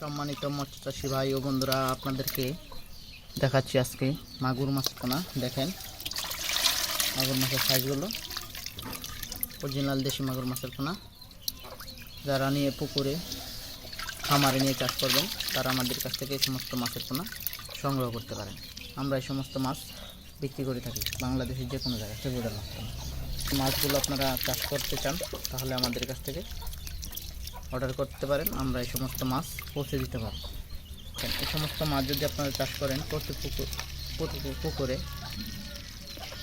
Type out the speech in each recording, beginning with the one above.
সম্মানিত মৎস্য চাষি ভাই ও বন্ধুরা, আপনাদেরকে দেখাচ্ছি আজকে মাগুর মাছ পোনা। দেখেন, মাগুর মাছের সাইজগুলো। অরিজিনাল দেশি মাগুর মাছের পোনা। যারা নিয়ে পুকুরে, খামারে নিয়ে চাষ করবেন, তারা আমাদের কাছ থেকে এই সমস্ত মাছের পোনা সংগ্রহ করতে পারেন। আমরা এই সমস্ত মাছ বিক্রি করে থাকি বাংলাদেশের যে কোনো জায়গায় সেগুলোর মাধ্যমে মাছগুলো আপনারা চাষ করতে চান, তাহলে আমাদের কাছ থেকে অর্ডার করতে পারেন, আমরা এই সমস্ত মাছ পৌঁছে দিতে পারব। এই সমস্ত মাছ যদি আপনারা চাষ করেন, প্রতি পুকুর, প্রতি পুকুরে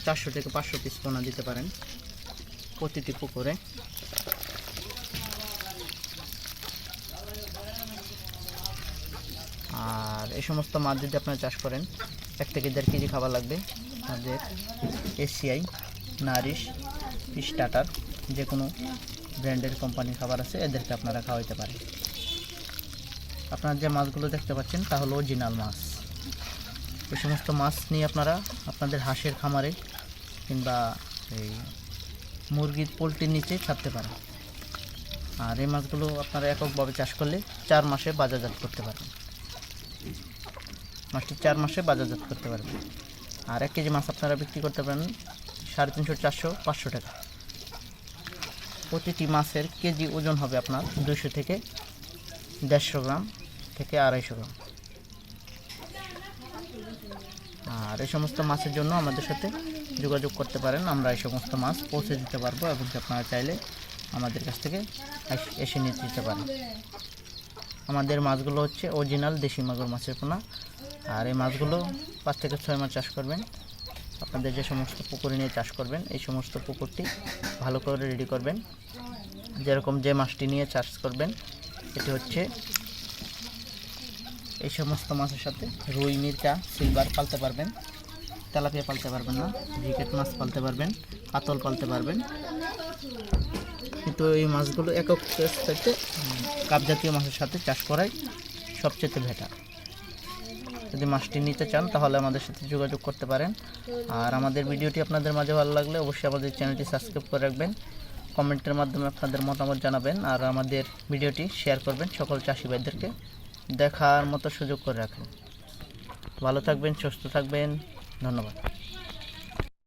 চারশো থেকে পাঁচশো পিস পোনা দিতে পারেন। প্রতিটি পুকুরে। আর এই সমস্ত মাছ যদি আপনারা চাষ করেন, এক থেকে দেড় কেজি খাবার লাগবে। আমাদের এসিআই, নারিশ, স্টার্টার যে কোনো ব্র্যান্ডের কোম্পানির খাবার আছে, এদেরকে আপনারা খাওয়াইতে পারেন। আপনারা যে মাছগুলো দেখতে পাচ্ছেন, তা হলো অরিজিনাল মাছ। এই সমস্ত মাছ নিয়ে আপনারা আপনাদের হাঁসের খামারে কিংবা এই মুরগির পোলট্রির নিচে ছাড়তে পারেন। আর এই মাছগুলো আপনারা এককভাবে চাষ করলে চার মাসে বাজারজাত করতে পারবেন। মাছটি চার মাসে বাজারজাত করতে পারবেন। আর এক কেজি মাছ আপনারা বিক্রি করতে পারেন সাড়ে তিনশো, চারশো, পাঁচশো টাকা। প্রতিটি মাছের কেজি ওজন হবে আপনার দুশো থেকে দেড়শো গ্রাম থেকে আড়াইশো গ্রাম। আর এই সমস্ত মাছের জন্য আমাদের সাথে যোগাযোগ করতে পারেন। আমরা এই সমস্ত মাছ পৌঁছে দিতে পারব এবং আপনারা চাইলে আমাদের কাছ থেকে এস- নিতে দিতে পারেন। আমাদের মাছগুলো হচ্ছে অরিজিনাল দেশি মাগুর মাছের পোনা। আর এই মাছগুলো পাঁচ থেকে ছয় মাস চাষ করবেন। আপনাদের যে সমস্ত পুকুরে নিয়ে চাষ করবেন, এই সমস্ত পুকুরটি ভালো করে রেডি করবেন। যেরকম যে মাছটি নিয়ে চাষ করবেন, এটি হচ্ছে এই সমস্ত মাছের সাথে রুই মির্কা সিলভার পালতে পারবেন, তেলাপিয়া পালতে পারবেন না রিকেট মাছ পালতে পারবেন কাতল পালতে পারবেন। কিন্তু এই মাছগুলো একক কাপ জাতীয় মাছের সাথে চাষ করাই সবচেয়ে বেটার। যদি মাছটি নিতে চান, তাহলে আমাদের সাথে যোগাযোগ করতে পারেন। আর আমাদের ভিডিওটি আপনাদের মাঝে ভালো লাগলে অবশ্যই আমাদের চ্যানেলটি সাবস্ক্রাইব করে রাখবেন। কমেন্টের মাধ্যমে আপনাদের মতামত জানাবেন আর আমাদের ভিডিওটি শেয়ার করবেন সকল চাষি ভাইদেরকে। দেখার মতো সুযোগ করে রাখবেন ভালো থাকবেন, সুস্থ থাকবেন। ধন্যবাদ।